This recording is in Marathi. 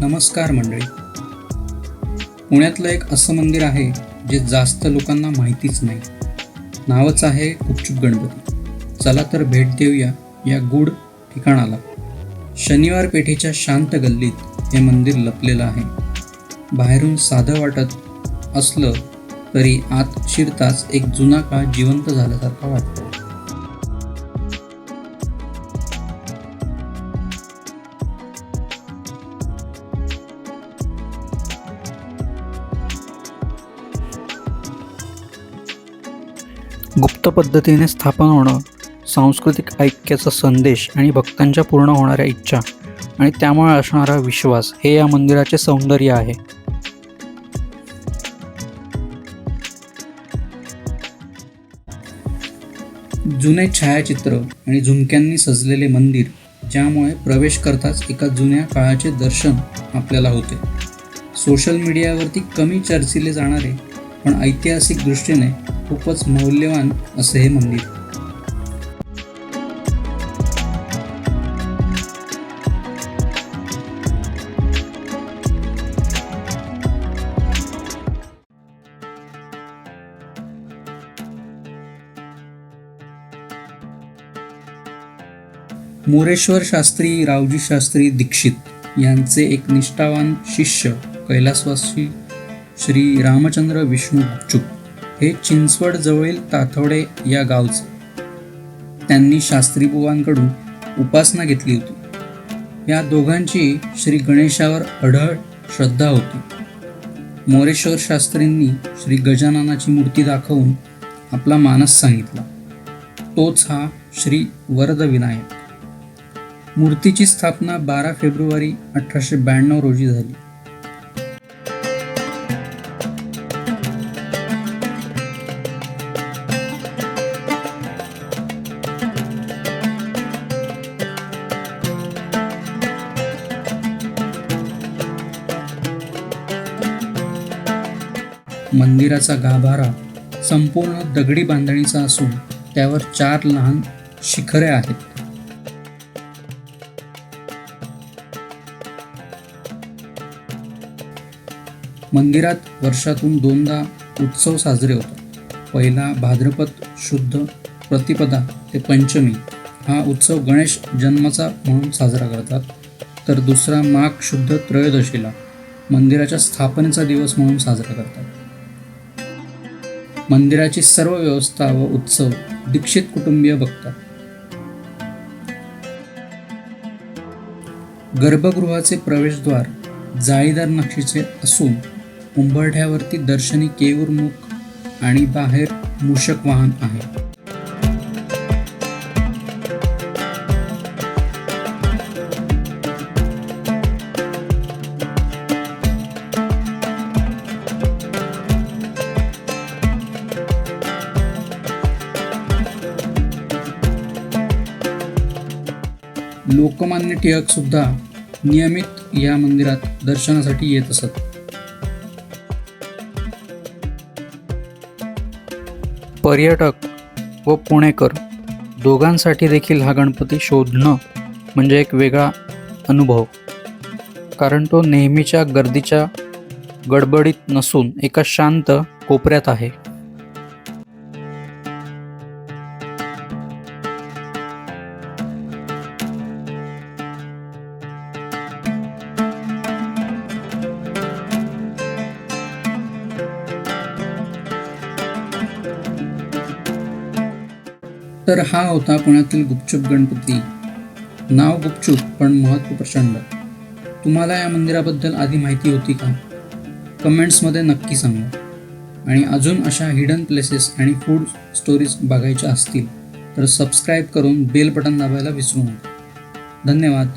नमस्कार मंडळी. पुण्यातलं एक असं मंदिर आहे जे जास्त लोकांना माहितीच नाही. नावच आहे गुपचूप गणपती. चला तर भेट देऊया या गूढ ठिकाणाला. शनिवार पेठेच्या शांत गल्लीत हे मंदिर लपलेलं आहे. बाहेरून साधं वाटत असलं तरी आत शिरताच एक जुना काळ जिवंत झाल्यासारखा वाटतो. गुप्त पद्धतीने स्थापन होणं सांस्कृतिक ऐक्याचा संदेश आणि भक्तांच्या पूर्ण होणाऱ्या इच्छा आणि त्यामुळे असणारा विश्वास हे या मंदिराचे सौंदर्य आहे. जुने छायाचित्र आणि झुमक्यांनी सजलेले मंदिर ज्यामुळे प्रवेश करताच एका जुन्या काळाचे दर्शन आपल्याला होते. सोशल मीडियावरती कमी चर्चिले जाणारे पण ऐतिहासिक दृष्टीने खूपच मौल्यवान असे हे मंदिर. मोरेश्वर शास्त्री रावजी शास्त्री दीक्षित यांचे एक निष्ठावान शिष्य कैलासवासी श्री रामचंद्र विष्णू गुपचूप हे चिंचवड जवळील ताथवडे या गावचे. त्यांनी शास्त्रीबुवांकडून उपासना घेतली होती. या दोघांची श्री गणेशावर अढळ श्रद्धा होती. मोरेश्वर शास्त्रींनी श्री गजाननाची मूर्ती दाखवून आपला मानस सांगितला. तोच हा श्री वरदविनायक. मूर्तीची स्थापना बारा फेब्रुवारी अठराशे ब्याण्णव रोजी झाली. मंदिराचा गाभारा संपूर्ण दगडी बांधणीचा असून त्यावर चार लहान शिखरे आहेत. मंदिरात वर्षातून दोनदा उत्सव साजरे होतात. पहिला भाद्रपद शुद्ध प्रतिपदा ते पंचमी. हा उत्सव गणेश जन्माचा म्हणून साजरा करतात. तर दुसरा माघ शुद्ध त्रयोदशीला मंदिराच्या स्थापनेचा दिवस म्हणून साजरा करतात. मंदिराची सर्व व्यवस्था व उत्सव दीक्षित कुटुंबीय बघतात. गर्भगृहाचे प्रवेशद्वार जाळीदार नक्षीचे असून उंबरठ्यावरती दर्शनी केयूर मुख आणि बाहेर मूषक वाहन आहे. लोकमान्य टिळक सुद्धा नियमित या मंदिरात दर्शनासाठी येत असत. पर्यटक व पुणेकर दोघांसाठी देखील हा गणपती शोधणं म्हणजे एक वेगळा अनुभव. कारण तो नेहमीच्या गर्दीच्या गडबडीत नसून एका शांत कोपऱ्यात आहे. तर हा होता पुण्यातील गुपचूप गणपती. नाव गुपचूप पण महत्त्व प्रचंड. तुम्हाला या मंदिराबद्दल आधी माहिती होती का? कमेंट्समध्ये नक्की सांगा. आणि अजून अशा हिडन प्लेसेस आणि फूड स्टोरीज बघायच्या असतील तर सबस्क्राईब करून बेल बटन दाबायला विसरू नका. धन्यवाद.